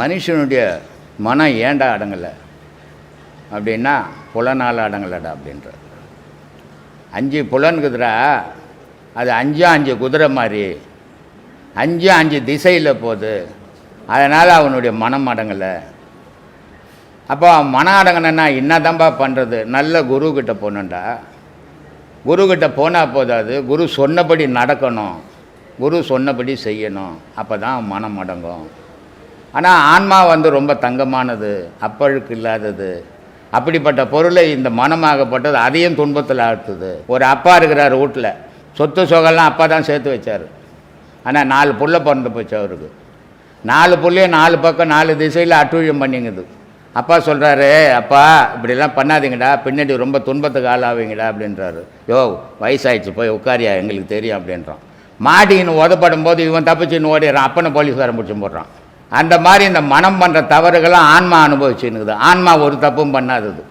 மனுஷனுடைய மனம் ஏண்டா அடங்கலை? அப்படின்னா புலனால் அடங்கலடா அப்படின்ற அஞ்சு புலன்குதுரா அது அஞ்சும் அஞ்சு குதிரை மாதிரி. அஞ்சும் அஞ்சு திசையில் போகுது. அதனால் அவனுடைய மனம் அடங்கலை. அப்போ அவன் மனம் அடங்கணுன்னா என்னதான்பா பண்ணுறது நல்ல குரு போகணுண்டா குரு கிட்ட போனால் போதாது குரு சொன்னபடி நடக்கணும். குரு சொன்னபடி செய்யணும். அப்போ தான் மனம் அடங்கும். ஆனால் ஆன்மா வந்து ரொம்ப தங்கமானது அப்பழுக்கு இல்லாதது. அப்படிப்பட்ட பொருளை இந்த மனமாகப்பட்டது அதையும் துன்பத்தில் ஆழ்த்துது. ஒரு அப்பா இருக்கிறார் வீட்டில் சொத்து சொகெல்லாம் அப்பா தான் சேர்த்து வச்சார். ஆனால் நாலு புள்ள பிறந்து போச்சு அவருக்கு. நாலு புள்ளையும் நாலு பக்கம் நாலு திசையில் அட்டுழியம் பண்ணிங்குது. அப்பா சொல்கிறாரு அப்பா இப்படிலாம் பண்ணாதீங்கடா. பின்னாடி ரொம்ப துன்பத்துக்கு ஆளாவீங்கடா அப்படின்றாரு. யோ வயசாயிடுச்சு. போய் உட்காரியா? எங்களுக்கு தெரியும் அப்படின்றான். மாட்டின்னு உதப்படும் போது இவன் தப்பிச்சுன்னு ஓடிடுறான். அப்பனை போலீஸ்காரன் பிடிச்சி போடுறான். அந்த மாதிரி இந்த மனம் பண்ணுற தவறுகள்லாம் ஆன்மா அனுபவிச்சுன்னுக்குது. ஆன்மா ஒரு தப்பும் பண்ணாதது.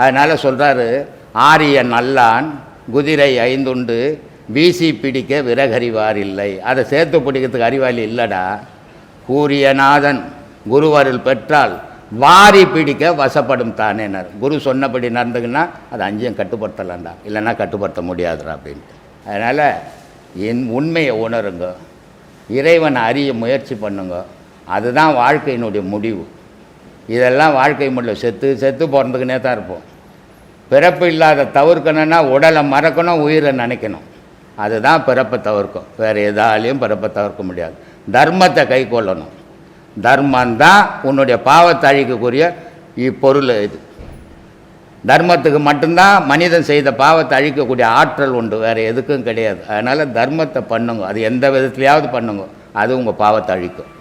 அதனால் சொல்கிறாரு ஆரிய நல்லான் குதிரை ஐந்துண்டு வீசி பிடிக்க விறகறிவார் இல்லை. அதை சேர்த்து பிடிக்கிறதுக்கு அறிவாளி இல்லைடா. கூரியநாதன் குருவருள் பெற்றால் வாரி பிடிக்க வசப்படும் தானேனர். குரு சொன்னபடி நடந்துக்குன்னா அது அஞ்சையும் கட்டுப்படுத்தலாம்டா. இல்லைன்னா கட்டுப்படுத்த முடியாதுடா அப்படின்ட்டு. அதனால் என் உண்மையை உணருங்க. இறைவனை அறிய முயற்சி பண்ணுங்க. அதுதான் வாழ்க்கையினுடைய முடிவு. இதெல்லாம் வாழ்க்கை முடியல செத்து செத்து பிறந்துக்கினே தான் இருப்போம். பிறப்பு இல்லாத தவிர்க்கணும்னா உடலை மறக்கணும் உயிரை நினைக்கணும். அதுதான் பிறப்பை தவிர்க்கும். வேறு எதாலையும் பிறப்பை தவிர்க்க முடியாது. தர்மத்தை கை கொள்ளணும். தர்மந்தான் உன்னுடைய பாவத்தை அழிக்கக்கூடிய இப்பொருள் இது. தர்மத்துக்கு மட்டும்தான் மனிதன் செய்த பாவத்தை அழிக்கக்கூடிய ஆற்றல் உண்டு. வேறு எதுக்கும் கிடையாது. அதனால் தர்மத்தை பண்ணுங்க. அது எந்த விதத்துலையாவது பண்ணுங்க. அது உங்கள் பாவத்தை அழிக்கும்.